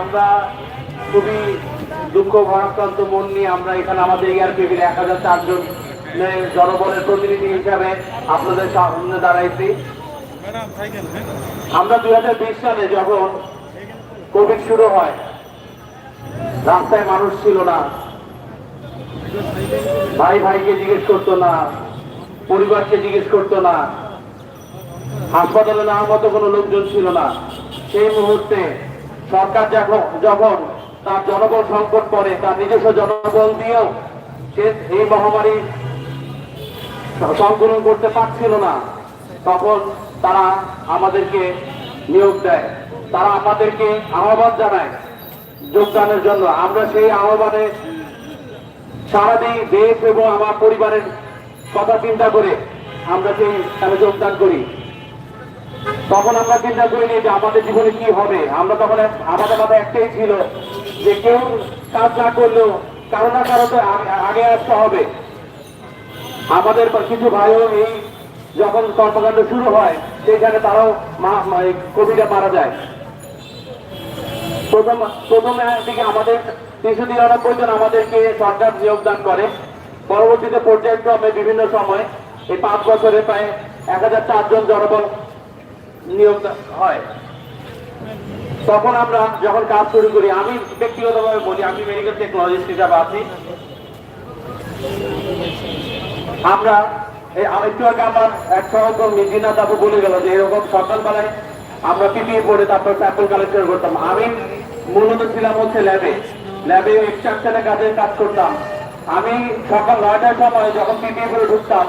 আমরা খুবই দুঃখ ভারাক্রান্ত মন নিয়ে আমরা এখানে আমাদের এয়ারপিবির এক হাজার চারজন জনবলের প্রতিনিধি হিসাবে আপনাদের সামনে দাঁড়াইছি। আমরা দুই হাজার বিশ সালে যখন কোভিড শুরু হয়, রাস্তায় মানুষ ছিল না। ভাই ভাইকে জিজ্ঞেস করতো না, পরিবারকে জিজ্ঞেস করতো না। হাসপাতালে নেওয়ার মতো কোনো লোকজন ছিল না। সেই মুহূর্তে সরকার যখন তার জনবল সংকট পড়ে, তার নিজস্ব জনবল দিয়েও সে এই মহামারী সংকলন করতে পারছিল না, তখন তারা আমাদেরকে নিয়োগ দেয়। তারা আমাদেরকে আহ্বান জানায় যোগদানের জন্য। আমরা সেই আহ্বানে সারাদিন দেশ এবং আমার পরিবারের কথা চিন্তা করে আমরা সেই যোগদান করি। তখন আমরা চিন্তা করিনি যে আমাদের জীবনে কি হবে। আমরা তখন আমাদের মাথায় একটাই ছিল যে কেউ কাজ না করলেও কারও না কারও তো আগে- আসতে হবে। আমাদের কিছু ভাইও এই যখন কর্মকাণ্ড শুরু হয় সেখানে তারাও কোভিডে মারা যায়। প্রথম প্রথম দিকে আমাদের তিনশো তিরানব্বই জন আমাদেরকে সরকার যোগদান করে। পরবর্তীতে পর্যায়ক্রমে বিভিন্ন সময় এই পাঁচ বছরে প্রায় এক হাজার চারজন জনবল নিয়োগ হয়। তখন আমরা যখন কাজ শুরু করি, আমি বলি, আমি মেডিকেল টেকনোলজিস্ট হিসাবে আছি। আমরা একটু আগে আমার এক সহকর্মী, জিনা তাবু বলে গেল যে, এরকম সকালবেলায় আমরা পড়ে তারপর স্যাম্পল করতাম। আমি মূলত ছিলাম হচ্ছে ল্যাবে ল্যাবে এক্সট্রাকশনে কাজে কাজ করতাম। আমি সকাল নয়টার সময় যখন পিপিএ পরে ঢুকতাম,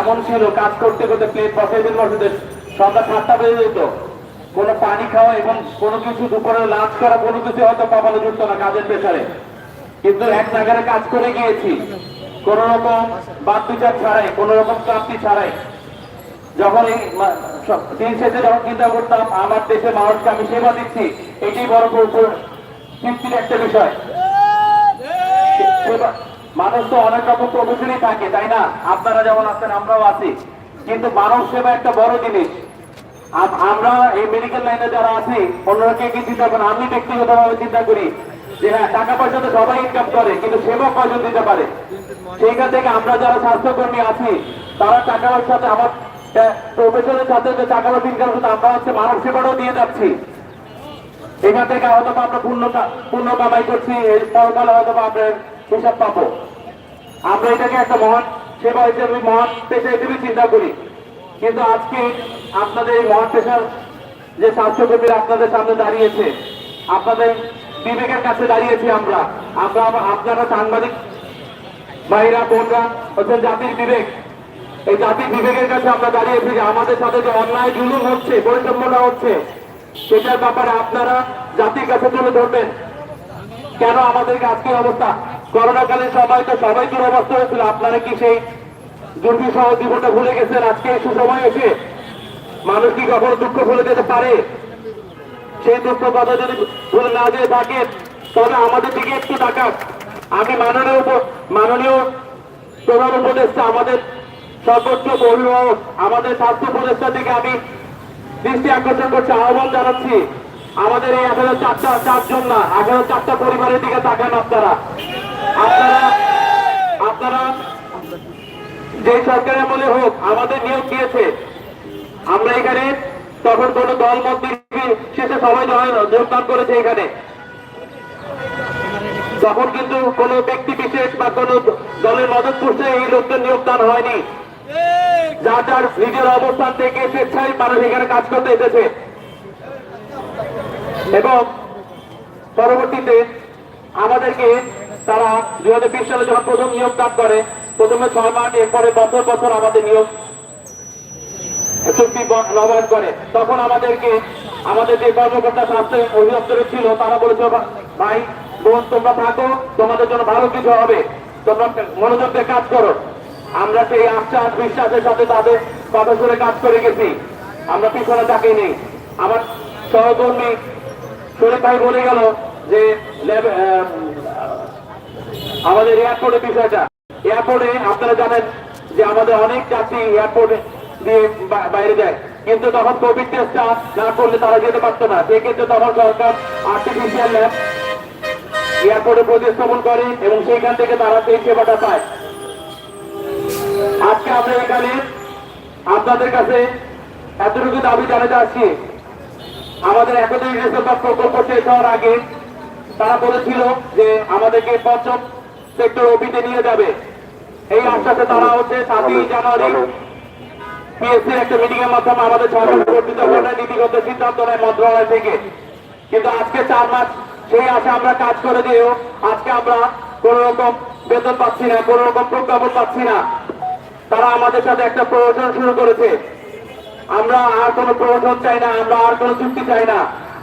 এমন ছিল কাজ করতে করতে প্লেট বসাইতে বসাইতে সন্ধ্যা সাতটা বেজে যেত। কোনো পানি খাওয়া এবং কোনো কিছু দুপুরে লাঞ্চ করা কোনো কিছু হয়তো কপালে জুটতো না কাজের পেশারে কিন্তু এক জায়গায় কাজ করে গিয়েছি। কোন রকম বাদ বিচার ছাড়াই, কোন রকম ক্লান্তি ছাড়াই। যখন এই দিন শেষে যখন চিন্তা করতাম, আমার দেশের মানুষকে আমি সেবা দিচ্ছি, এটাই বড় তৃপ্তির একটা বিষয়। মানুষ তো অনেক রকম প্রফেশনই থাকে, তাই না? আপনারা যেমন আছেন, আমরাও আছি। কিন্তু মানব সেবা একটা বড় জিনিস। আমরা এই মেডিকেল লাইনে যারা আছি অন্যরা কে কি চিন্তা করেন? আমি ব্যক্তিগতভাবে চিন্তা করি যে হ্যাঁ টাকা পয়সা তো সবাই ইনকাম করে, কিন্তু সেবা কয়জন দিতে পারে? সেইখান থেকে আমরা যারা স্বাস্থ্যকর্মী আছি, তারা টাকা পয়সাতে আমার প্রফেশনের সাথে যে টাকা পয়সা ইনকাম করতে আমরা হচ্ছে মানব সেবাটাও দিয়ে যাচ্ছি। এখান থেকে হয়তো আমরা পূর্ণ পূর্ণ কামাই করছি এই পরকালে হয়তো আমরা হিসাব পাবো। আমরা এটাকে একটা মহান সেবা হিসেবে, মহান পেশা হিসেবে চিন্তা করি। কিন্তু আজকে আপনাদের এই মহান পেশার যে স্বাস্থ্যকর্মীরা আপনাদের সামনে দাঁড়িয়েছে, আপনাদের বিবেকের কাছে দাঁড়িয়েছি আমরা। আমরা আপনারা সাংবাদিক ভাইরা, বোনরা হচ্ছেন জাতির বিবেক। এই জাতির বিবেকের কাছে আমরা দাঁড়িয়েছি যে আমাদের সাথে যে অন্যায় জুলুম হচ্ছে বৈষম্যটা হচ্ছে, সেটার ব্যাপারে আপনারা জাতির কাছে তুলে ধরবেন। কেন আমাদেরকে আজকের অবস্থা? করোনাকালীন সময় তো সবাই দুরবস্থা হয়েছিল। আপনারা কি সেই দুর্বিষহ জীবনটা ভুলে গেছেন, আজকে এই সুসময় এসে মানুষ কি কখনো দুঃখ ভুলে যেতে পারে? সেই দুঃখ কথা যদি ভুলে না যেয়ে থাকে তবে আমাদের দিকে একটু তাকান। আমি মাননীয় মাননীয় প্রধান উপদেষ্টা, আমাদের সর্বোচ্চ অভিভাবক, আমাদের স্বাস্থ্য উপদেষ্টার দিকে আমি দৃষ্টি আকর্ষণ করছি, আহ্বান জানাচ্ছি। আমাদের এই এক চারটা, চারজন না এক চারটা পরিবারের দিকে তাকান আপনারা। আপনারা আপনারা যে সরকারের আমলে হোক, আমাদের নিয়োগ দিয়েছে। আমরা এখানে তখন কোনো দল মত শেষে সবাই যোগদান করেছে এখানে। তখন কিন্তু কোনো ব্যক্তি বিশেষ বা কোনো দলের মদত করছে এই লোকদের নিয়োগদান হয়নি। যা যার নিজের অবস্থান থেকে স্বেচ্ছায় মানুষ এখানে কাজ করতে এসেছে। এবং পরবর্তীতে আমাদেরকে তারা দুই হাজার বিশ সালে যখন প্রথম নিয়োগ দান করে প্রথমে ছয় মাস এরপরে বছর বছর আমাদের নিয়োগ চুক্তি নবায়ন করে। তখন আমাদেরকে, আমাদের যে কর্মকর্তা স্বাস্থ্য অধিদপ্তরে ছিল, তারা বলেছিল ভাই, বোন, তোমরা থাকো, তোমাদের জন্য ভালো কিছু হবে। তোমরা মনোযোগ দিয়ে কাজ করো। আমরা সেই আশ্বাস বিশ্বাসের সাথে তাদের কথা শুনে কাজ করে গেছি। আমরা পিছনে তাকিয়ে নেই। আমার সহকর্মী শরীফ ভাই বলে গেল যে আমাদের এয়ারপোর্টের বিষয়টা। এয়ারপোর্টে আপনারা জানেন যে আমাদের অনেক যাত্রী এয়ারপোর্টে দিয়ে বাইরে যায়। কিন্তু তখন কোভিড টেস্টটা না করলে তারা যেতে পারতো না। সেক্ষেত্রে তখন সরকার আর্টিফিশিয়াল ল্যাব এয়ারপোর্টে প্রতিস্থাপন করে এবং সেইখান থেকে তারা সেই সেবাটা পায়। আজকে আমরা এখানে আপনাদের কাছে এতটুকু দাবি জানাতে আসছি। আমাদের একত্রিশ ডিসেম্বর প্রকল্প শেষ হওয়ার আগে তারা বলেছিল যে আমাদেরকে পঞ্চম সেক্টর ওপিতে নিয়ে যাবে। এই আশ্বাসে তারা হচ্ছে সাতই জানুয়ারি পিএসসি একটা মিটিং এর মাধ্যমে আমাদের সরকার গঠিত করে নীতিগত সিদ্ধান্ত নেয় মন্ত্রণালয় থেকে। কিন্তু আজকে চার মাস সেই আশা আমরা কাজ করে দিয়েও আজকে আমরা কোন রকম বেতন পাচ্ছি না কোন রকম প্রজ্ঞাপন পাচ্ছি না। তারা আমাদের সাথে একটা প্রয়োজন শুরু করেছে। আমরা আর কোনো প্রয়োজন চাই না আমরা আর কোনো চুক্তি চাই না।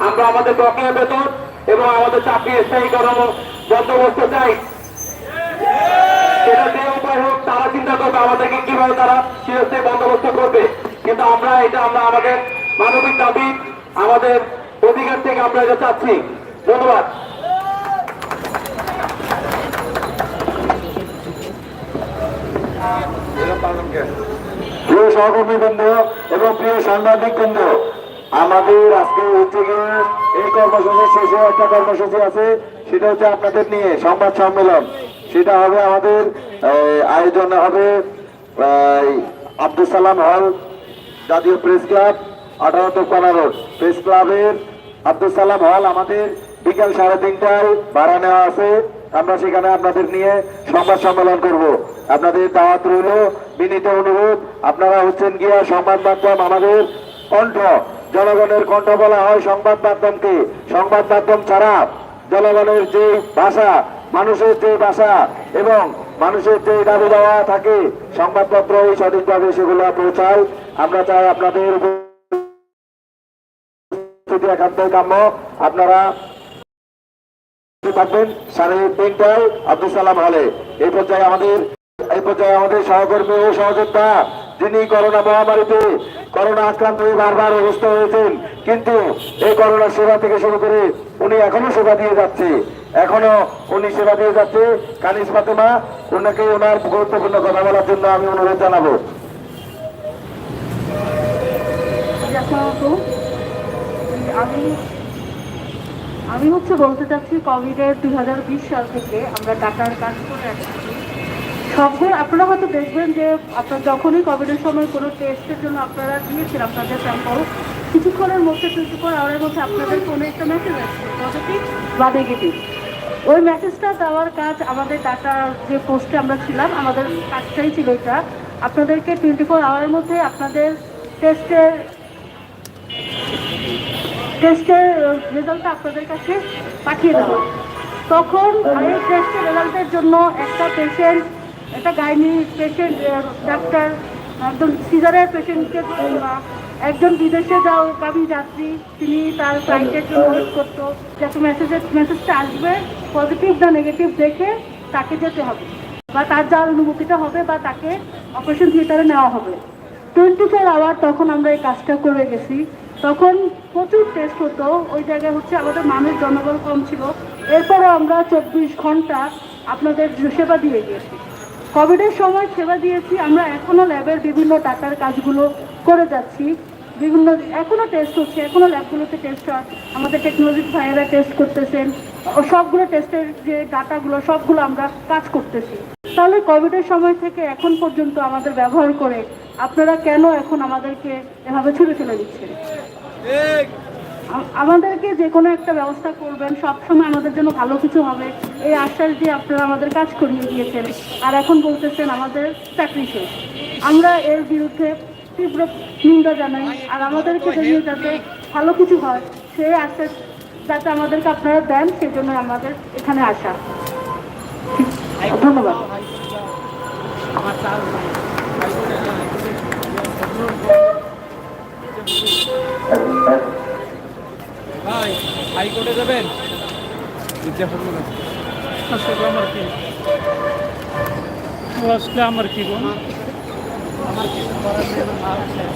আমরা আমাদের বকেয়া বেতন এবং আমাদের চাকরি স্থায়ী করানো বন্দোবস্ত চাই। সেটা তারা চিন্তা করবে আমাদেরকে কীভাবে তারা চিরস্থায়ী বন্দোবস্ত করবে। কিন্তু আমরা এটা, আমরা আমাদের মানবিক দাবি, আমাদের অধিকার থেকে আমরা এটা চাচ্ছি। ধন্যবাদ। প্রিয় সহকর্মী বৃন্দ এবং প্রিয় সাংবাদিক বৃন্দ, আমাদের আজকে হচ্ছে এই কর্মসূচি শেষে একটা কর্মসূচি আছে, সেটা হচ্ছে আপনাদের নিয়ে সংবাদ সম্মেলন। সেটা হবে আমাদের আয়োজন হবে আব্দুল সালাম হল জাতীয় প্রেস ক্লাব আঠারোতে পানারোড প্রেস ক্লাবের আব্দুল সালাম হল আমাদের বিকাল সাড়ে তিনটায় ভাড়া নেওয়া আছে। আমরা সেখানে আপনাদের নিয়ে সংবাদ সম্মেলন করব। আপনাদের দাওয়াত রইল, বিনীত অনুরোধ, আপনারা হচ্ছেন গিয়া সংবাদ মাধ্যম আমাদের কণ্ঠ। জনগণের কণ্ঠ বলা হয় সংবাদ মাধ্যমকে। সংবাদ মাধ্যম ছাড়া জনগণের যে ভাষা মানুষের যে বাসা এবং মানুষের যে দাবি দেওয়া থাকে। সংবাদপত্র এই সঠিকভাবে সেগুলো পৌঁছায়। আমরা চাই আপনাদের একান্তই কাম্য। আপনারা থাকবেন। সাড়ে তিনটায় আব্দুল সালাম হলে। এই পর্যায়ে আমাদের এই পর্যায়ে আমাদের সহকর্মী ও সহযোদ্ধা, যিনি করোনা মহামারীতে করোনা আক্রান্ত হয়ে বারবার অসুস্থ হয়েছেন। কিন্তু এই করোনা সেবা থেকে শুরু করে উনি এখনও সেবা দিয়ে যাচ্ছে। এখনও উনি সেবা দিয়ে যাচ্ছে। কানিস ফাতেমা, ওনাকে ওনার গুরুত্বপূর্ণ কথা বলার জন্য আমি অনুরোধ জানাব। আমি আমি হচ্ছে বলতে চাচ্ছি কোভিডের দুই হাজার বিশ সাল থেকে আমরা ডাটার কাজ করে আসছি। সবগুলো আপনারা হয়তো দেখবেন যে আপনার যখনই কোভিডের সময় কোনো টেস্টের জন্য আপনারা দিয়েছেন আপনাদের স্যাম্পল কিছুক্ষণের মধ্যে টোয়েন্টি ফোর আওয়ারের মধ্যে আপনাদের ফোনে একটা মেসেজ আসছে পজিটিভ বা নেগেটিভ ওই মেসেজটা দেওয়ার কাজ আমাদের ডাটার যে পোস্টে আমরা ছিলাম, আমাদের কাজটাই ছিল এটা। আপনাদেরকে টোয়েন্টি ফোর আওয়ারের মধ্যে আপনাদের টেস্টের টেস্টের রেজাল্টটা আপনাদের কাছে পাঠিয়ে দেবো। তখন এই টেস্টের রেজাল্টের জন্য একটা পেশেন্ট একটা গাইনি পেশেন্ট ডাক্তার একজন সিজারের পেশেন্টকে একজন বিদেশে যাও কাবি যাত্রী তিনি তার ফ্লাইটের জন্য ওয়েট করতো যাতে মেসেজের মেসেজটা আসবে পজিটিভ না নেগেটিভ দেখে তাকে যেতে হবে। বা তার যার অনুমতিটা হবে বা তাকে অপারেশন থিয়েটারে নেওয়া হবে। টোয়েন্টি ফোর আওয়ার তখন আমরা এই কাজটা করে গেছি। তখন প্রচুর টেস্ট হতো। ওই জায়গায় হচ্ছে আমাদের মানুষ জনবল কম ছিল। এরপরও আমরা চব্বিশ ঘণ্টা আপনাদের সেবা দিয়ে গিয়েছি কোভিডের সময় সেবা দিয়েছি, আমরা এখনও ল্যাবের বিভিন্ন টাকার কাজগুলো করে যাচ্ছি। বিভিন্ন এখনও টেস্ট হচ্ছে এখনও ল্যাবগুলোতে টেস্ট হয়। আমাদের টেকনোলজি ভাইয়েরা টেস্ট করতেছেন। সবগুলো টেস্টের যে ডাটাগুলো, সবগুলো আমরা কাজ করতেছি। তাহলে কোভিডের সময় থেকে এখন পর্যন্ত আমাদের ব্যবহার করে আপনারা কেন এখন আমাদেরকে এভাবে ছুটে ফেলে দিচ্ছেন? আমাদেরকে যে কোনো একটা ব্যবস্থা করবেন, সবসময় আমাদের জন্য ভালো কিছু হবে। এই আশ্বাস দিয়ে আপনারা আমাদের কাজ করিয়ে দিয়েছেন। আর এখন বলতেছেন আমাদের চাকরি শেষ। আমরা এর বিরুদ্ধে তীব্র নিন্দা জানাই, আর আমাদেরকে যদি যাতে ভালো কিছু হয়, সেই আশ্বাস যাতে আমাদেরকে আপনারা দেন, সেজন্য আমাদের এখানে আসা। ধন্যবাদ। ভাই হাইকোর্টে যাবেন? আমার কি আসলে আমার কি আমার কিছু করার নেই।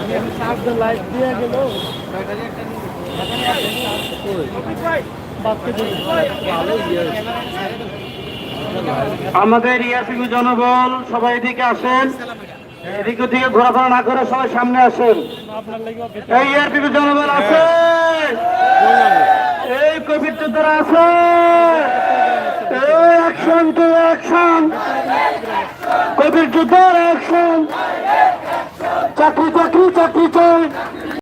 আমি এখন চার্জ লাইট দিয়ে গেল। ইয়ে আমাদের ইয়াসিকু জনবল সবাই এদিকে আসেন। এদিকে দিকে ঘোরাফেরা না করে সবাই সামনে আসেন। এই ইয়ারপিপি জনগণ আছে। এই কোভিড যোদ্ধারা আছে। অ্যাকশন চাকরি চাকরি চাকরি চাই।